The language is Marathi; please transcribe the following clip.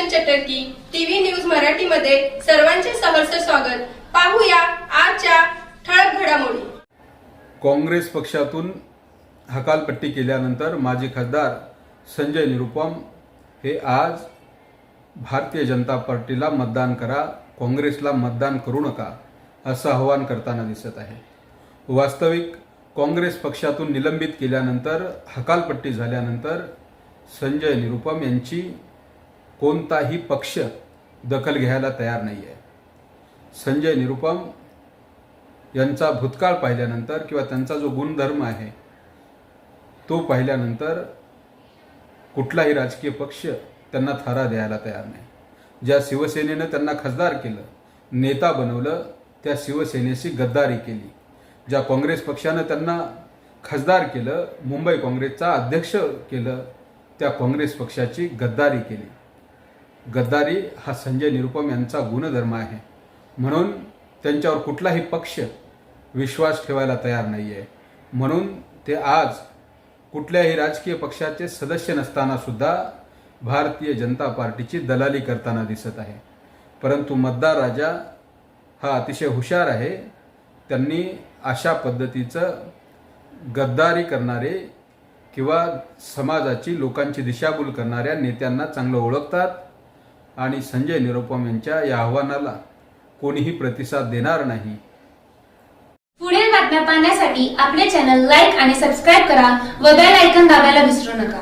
म्हटलं की टीव्ही न्यूज मराठी मध्ये सर्वांचे सहर्ष स्वागत. पाहूया आजच्या ठळक घडामोडी. काँग्रेस पक्षातून हकालपट्टी केल्यानंतर माजी खासदार संजय निरुपम हे आज भारतीय जनता पार्टीला मतदान करा काँग्रेसला मतदान करू नका असं आवाहन करताना दिसत आहे. वास्तविक काँग्रेस पक्षातून निलंबित केल्यानंतर हकालपट्टी झाल्यानंतर संजय निरुपम यांची कोणताही पक्ष दखल घ्यायला तयार नाही आहे संजय निरुपम यांचा भूतकाळ पाहिल्यानंतर किंवा त्यांचा जो गुणधर्म आहे तो पाहिल्यानंतर कुठलाही राजकीय पक्ष त्यांना थारा द्यायला तयार नाही. ज्या शिवसेनेनं त्यांना खासदार केलं नेता बनवलं त्या शिवसेनेशी गद्दारी केली. ज्या काँग्रेस पक्षानं त्यांना खासदार केलं मुंबई काँग्रेसचा अध्यक्ष केलं त्या काँग्रेस पक्षाची गद्दारी केली. गद्दारी हा संजय निरुपम यांचा गुणधर्म आहे. म्हणून त्यांच्यावर कुठलाही पक्ष विश्वास ठेवायला तयार नाही आहे म्हणून ते आज कुठल्याही राजकीय पक्षाचे सदस्य नसताना सुद्धा भारतीय जनता पार्टीची दलाली करताना दिसत आहे. परंतु मतदार राजा हा अतिशय हुशार आहे. त्यांनी अशा पद्धतीचं गद्दारी करणारे किंवा समाजाची लोकांची दिशाभूल करणाऱ्या नेत्यांना चांगलं ओळखतात. आणि संजय निरुपम यांच्या या आव्हानाला कोणीही प्रतिसाद देणार नाही. पुढील बातम्या पाहण्यासाठी आपले चॅनल लाईक आणि सबस्क्राईब करा व बेल आयकन दाबायला विसरू नका.